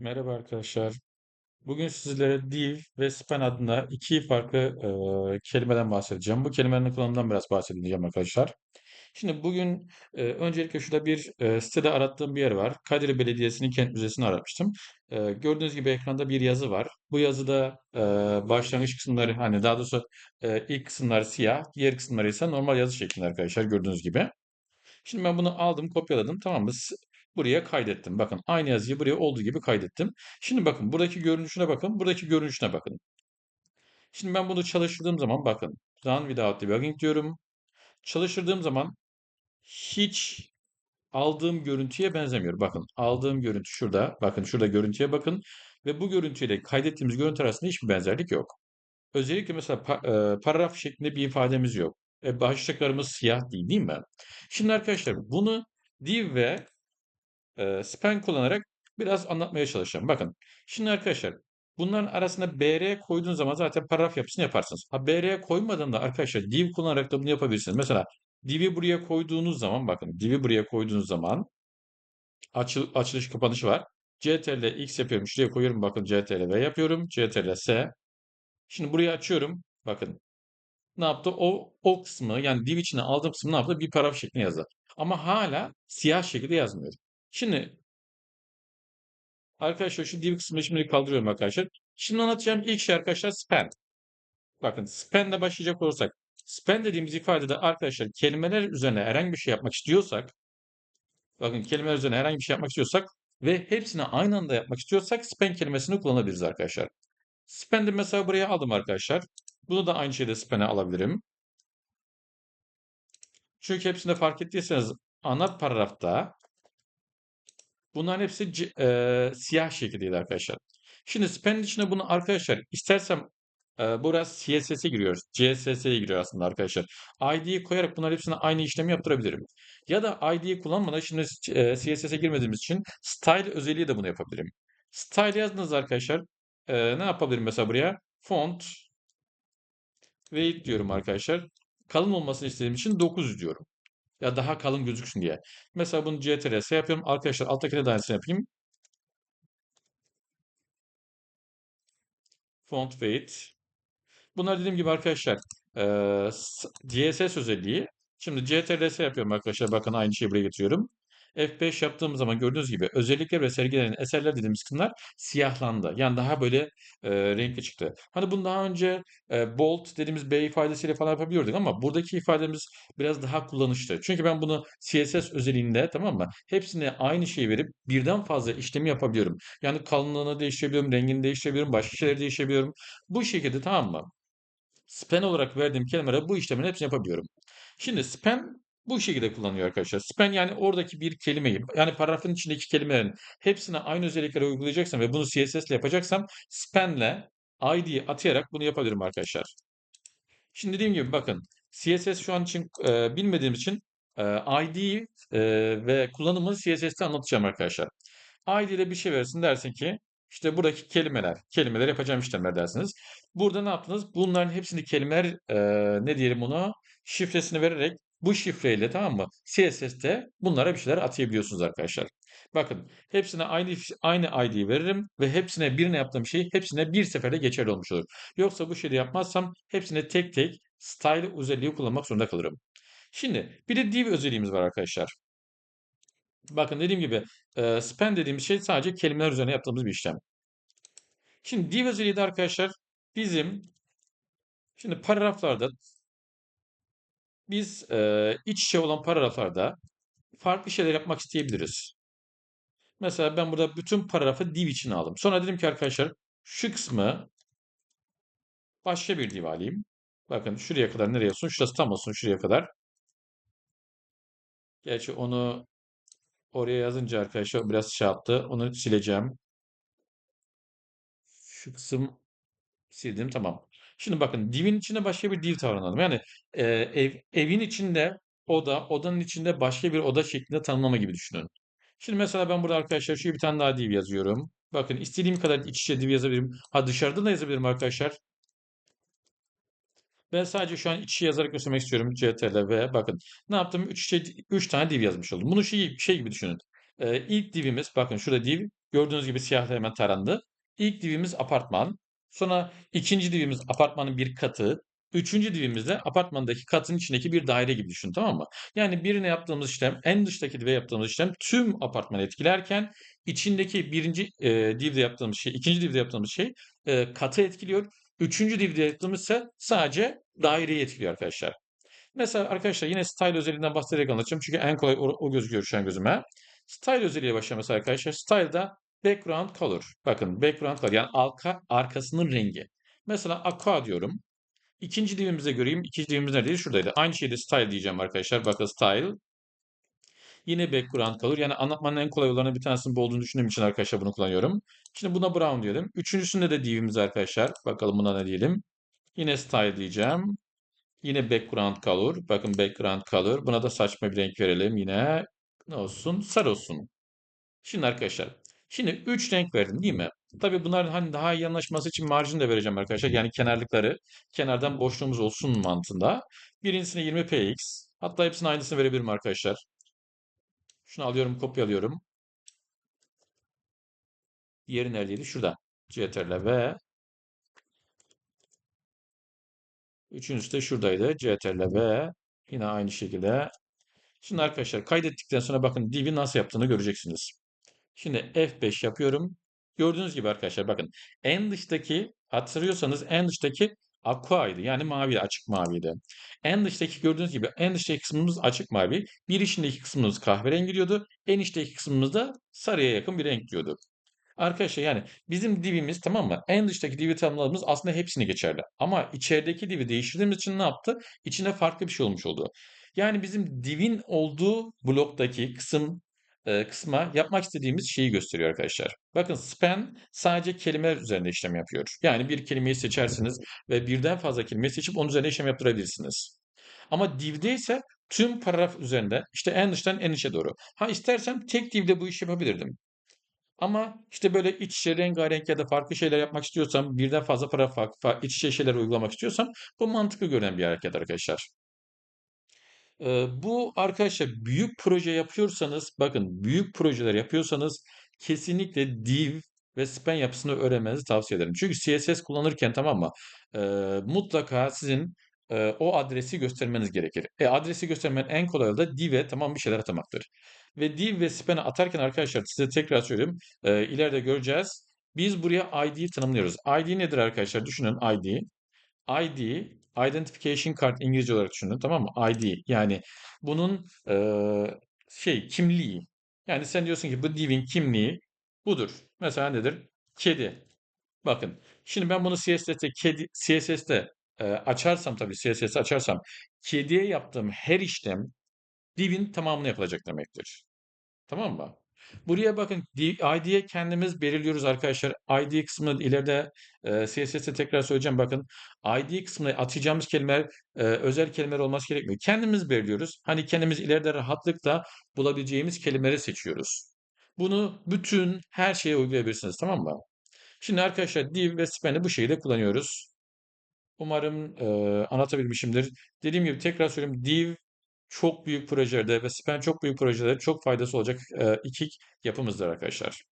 Merhaba arkadaşlar. Bugün sizlere div ve span adında iki farklı e, kelimeden bahsedeceğim. Bu kelimelerin kullanımından biraz bahsedeceğim arkadaşlar. Şimdi bugün e, öncelikle şurada bir e, sitede arattığım bir yer var. Kadir Belediyesi'nin kent müzesini aratmıştım. E, gördüğünüz gibi ekranda bir yazı var. Bu yazıda e, başlangıç kısımları hani daha doğrusu e, ilk kısımlar siyah, diğer kısımları ise normal yazı şeklinde arkadaşlar gördüğünüz gibi. Şimdi ben bunu aldım, kopyaladım. Tamam mı? Buraya kaydettim. Bakın aynı yazıyı buraya olduğu gibi kaydettim. Şimdi bakın buradaki görünüşüne bakın. Buradaki görünüşüne bakın. Şimdi ben bunu çalıştırdığım zaman bakın. Run without debugging diyorum. Çalıştırdığım zaman hiç aldığım görüntüye benzemiyor. Bakın aldığım görüntü şurada. Bakın şurada görüntüye bakın. Ve bu görüntüyle kaydettiğimiz görüntü arasında hiçbir benzerlik yok. Özellikle mesela pa- e, paragraf şeklinde bir ifademiz yok. E, başlıklarımız siyah değil, değil mi? Şimdi arkadaşlar bunu div ve e, span kullanarak biraz anlatmaya çalışacağım. Bakın şimdi arkadaşlar bunların arasında br koyduğun zaman zaten paragraf yapısını yaparsınız. Ha br koymadığında arkadaşlar div kullanarak da bunu yapabilirsiniz. Mesela div'i buraya koyduğunuz zaman bakın div'i buraya koyduğunuz zaman açıl, açılış kapanışı var. ctrl x yapıyorum. Şuraya koyuyorum. Bakın ctrl v yapıyorum. ctrl s. Şimdi burayı açıyorum. Bakın ne yaptı? O, o kısmı yani div içine aldığım kısmı ne yaptı? Bir paragraf şeklinde yazdı. Ama hala siyah şekilde yazmıyor. Şimdi Arkadaşlar şu div kısmını şimdi kaldırıyorum arkadaşlar. Şimdi anlatacağım ilk şey arkadaşlar span. Bakın span ile başlayacak olursak. Span dediğimiz ifadede arkadaşlar kelimeler üzerine herhangi bir şey yapmak istiyorsak bakın kelimeler üzerine herhangi bir şey yapmak istiyorsak ve hepsini aynı anda yapmak istiyorsak span kelimesini kullanabiliriz arkadaşlar. Span'ı mesela buraya aldım arkadaşlar. Bunu da aynı şeyde span'e alabilirim. Çünkü hepsinde fark ettiyseniz ana paragrafta Bunların hepsi eee, siyah şekildeydi arkadaşlar. Şimdi span'in içine bunu arkadaşlar istersem eee burası CSS'e giriyoruz. CSS'ye giriyor aslında arkadaşlar. ID'yi koyarak bunların hepsine aynı işlemi yaptırabilirim. Ya da ID'yi kullanmadan şimdi eee, CSS'e girmediğimiz için style özelliği de bunu yapabilirim. Style yazdınız arkadaşlar. Eee, ne yapabilirim mesela buraya? Font weight diyorum arkadaşlar. Kalın olmasını istediğim için 900 diyorum. Ya daha kalın gözüksün diye. Mesela bunu CTRS yapıyorum. Arkadaşlar alttakine de aynısını yapayım. Font weight. Bunlar dediğim gibi arkadaşlar eee, s- CSS özelliği. Şimdi CTRL-S yapıyorum arkadaşlar. Bakın aynı şeyi buraya getiriyorum. F5 yaptığım zaman gördüğünüz gibi özellikler ve sergilerin eserler dediğimiz kısımlar siyahlandı. Yani daha böyle e, renkli çıktı. Hani bunu daha önce e, bold dediğimiz B ifadesiyle falan yapabiliyorduk ama buradaki ifademiz biraz daha kullanışlı. Çünkü ben bunu CSS özelliğinde tamam mı? Hepsine aynı şeyi verip birden fazla işlemi yapabiliyorum. Yani kalınlığını değiştirebiliyorum, rengini değiştirebiliyorum, başka şeyleri değiştirebiliyorum. Bu şekilde tamam mı? Span olarak verdiğim kelimelere bu işlemin hepsini yapabiliyorum. Şimdi span bu şekilde kullanılıyor arkadaşlar. Span yani oradaki bir kelimeyi yani paragrafın içindeki kelimelerin hepsine aynı özellikleri uygulayacaksam ve bunu CSS ile yapacaksam span'le id'yi atayarak bunu yapabilirim arkadaşlar. Şimdi dediğim gibi bakın CSS şu an için e, bilmediğim için e, ID e, ve kullanımını CSS'te anlatacağım arkadaşlar. ID ile bir şey verirsin dersin ki işte buradaki kelimeler, kelimeler yapacağım işlemler dersiniz. Burada ne yaptınız? Bunların hepsini kelimeler e, ne diyelim ona şifresini vererek bu şifreyle tamam mı? CSS'te bunlara bir şeyler atayabiliyorsunuz arkadaşlar. Bakın hepsine aynı aynı ID'yi veririm ve hepsine birine yaptığım şey hepsine bir seferde geçerli olmuş olur. Yoksa bu şeyi yapmazsam hepsine tek tek style özelliği kullanmak zorunda kalırım. Şimdi bir de div özelliğimiz var arkadaşlar. Bakın dediğim gibi e, span dediğimiz şey sadece kelimeler üzerine yaptığımız bir işlem. Şimdi div özelliği de arkadaşlar bizim şimdi paragraflarda biz e, iç içe olan paragraflarda farklı şeyler yapmak isteyebiliriz. Mesela ben burada bütün paragrafı div içine aldım. Sonra dedim ki arkadaşlar şu kısmı başka bir div alayım. Bakın şuraya kadar nereye olsun? Şurası tam olsun şuraya kadar. Gerçi onu oraya yazınca arkadaşlar biraz şey yaptı. Onu sileceğim. Şu kısım sildim tamam. Şimdi bakın divin içinde başka bir div tanımladım. Yani e, ev, evin içinde oda, odanın içinde başka bir oda şeklinde tanımlama gibi düşünün. Şimdi mesela ben burada arkadaşlar şu bir tane daha div yazıyorum. Bakın istediğim kadar iç içe div yazabilirim. Ha dışarıda da yazabilirim arkadaşlar. Ben sadece şu an iç içe yazarak göstermek istiyorum. CTRL V. Bakın ne yaptım? 3 3 tane div yazmış oldum. Bunu şey, şey gibi düşünün. Ee, ilk divimiz bakın şurada div Gördüğünüz gibi siyahla hemen tarandı. İlk divimiz apartman. Sonra ikinci divimiz apartmanın bir katı. Üçüncü divimiz de apartmandaki katın içindeki bir daire gibi düşün tamam mı? Yani birine yaptığımız işlem en dıştaki dive yaptığımız işlem tüm apartmanı etkilerken içindeki birinci e, divde yaptığımız şey, ikinci divde yaptığımız şey e, katı etkiliyor. Üçüncü divde yaptığımız ise sadece daireyi etkiliyor arkadaşlar. Mesela arkadaşlar yine style özelliğinden bahsederek anlatacağım. Çünkü en kolay o, o şu an gözüme. Style özelliğiyle başlayalım mesela arkadaşlar. Style'da background color. Bakın background color yani arka, arkasının rengi. Mesela aqua diyorum. İkinci divimize göreyim. İkinci divimiz neredeydi? Şuradaydı. Aynı şeyde style diyeceğim arkadaşlar. Bakın style. Yine background color. Yani anlatmanın en kolay olanı bir tanesinin bu olduğunu düşündüğüm için arkadaşlar bunu kullanıyorum. Şimdi buna brown diyelim. Üçüncüsünde de divimiz arkadaşlar. Bakalım buna ne diyelim. Yine style diyeceğim. Yine background color. Bakın background color. Buna da saçma bir renk verelim. Yine ne olsun? Sarı olsun. Şimdi arkadaşlar. Şimdi 3 renk verdim değil mi? Tabii bunların hani daha iyi anlaşması için marjin de vereceğim arkadaşlar. Yani kenarlıkları kenardan boşluğumuz olsun mantığında. Birincisine 20px. Hatta hepsinin aynısını verebilirim arkadaşlar. Şunu alıyorum, kopyalıyorum. Diğeri neredeydi? Şurada. CTRL V. Üçüncüsü de şuradaydı. CTRL V. Yine aynı şekilde. Şimdi arkadaşlar kaydettikten sonra bakın div'i nasıl yaptığını göreceksiniz. Şimdi F5 yapıyorum. Gördüğünüz gibi arkadaşlar bakın en dıştaki hatırlıyorsanız en dıştaki aqua'ydı. Yani mavi, açık maviydi. En dıştaki gördüğünüz gibi en dıştaki kısmımız açık mavi. Bir içindeki kısmımız kahverengi diyordu. En içteki kısmımız da sarıya yakın bir renk diyordu. Arkadaşlar yani bizim divimiz tamam mı? En dıştaki divi tanımladığımız aslında hepsini geçerli. Ama içerideki divi değiştirdiğimiz için ne yaptı? İçine farklı bir şey olmuş oldu. Yani bizim divin olduğu bloktaki kısım kısma yapmak istediğimiz şeyi gösteriyor arkadaşlar. Bakın span sadece kelimeler üzerinde işlem yapıyor. Yani bir kelimeyi seçersiniz ve birden fazla kelime seçip onun üzerine işlem yaptırabilirsiniz. Ama divde ise tüm paragraf üzerinde işte en dıştan en içe doğru. Ha istersem tek divde bu işi yapabilirdim. Ama işte böyle iç içe rengarenk ya da farklı şeyler yapmak istiyorsam, birden fazla para farklı, iç içe şeyler uygulamak istiyorsam bu mantıklı görünen bir hareket arkadaşlar. Bu arkadaşlar büyük proje yapıyorsanız, bakın büyük projeler yapıyorsanız kesinlikle div ve span yapısını öğrenmenizi tavsiye ederim. Çünkü CSS kullanırken tamam mı? Ee, mutlaka sizin e, o adresi göstermeniz gerekir. E, adresi göstermenin en kolay yolu da div'e tamam bir şeyler atamaktır. Ve div ve span'ı atarken arkadaşlar size tekrar söyleyeyim. E, ileride göreceğiz. Biz buraya ID'yi tanımlıyoruz. ID nedir arkadaşlar? Düşünün ID. ID, Identification Card İngilizce olarak düşünün tamam mı? ID yani bunun e, şey kimliği. Yani sen diyorsun ki bu divin kimliği budur. Mesela nedir? Kedi. Bakın. Şimdi ben bunu CSS'te kedi CSS'te e, açarsam tabii CSS açarsam kediye yaptığım her işlem divin tamamını yapılacak demektir. Tamam mı? Buraya bakın ID'ye kendimiz belirliyoruz arkadaşlar. ID kısmını ileride e, CSS'te tekrar söyleyeceğim. Bakın ID kısmına atacağımız kelimeler e, özel kelimeler olması gerekmiyor. Kendimiz belirliyoruz. Hani kendimiz ileride rahatlıkla bulabileceğimiz kelimeleri seçiyoruz. Bunu bütün her şeye uygulayabilirsiniz. Tamam mı? Şimdi arkadaşlar div ve span'i bu şekilde kullanıyoruz. Umarım e, anlatabilmişimdir. Dediğim gibi tekrar söyleyeyim. Div çok büyük projelerde ve span çok büyük projelerde çok faydası olacak e, iki yapımızdır arkadaşlar.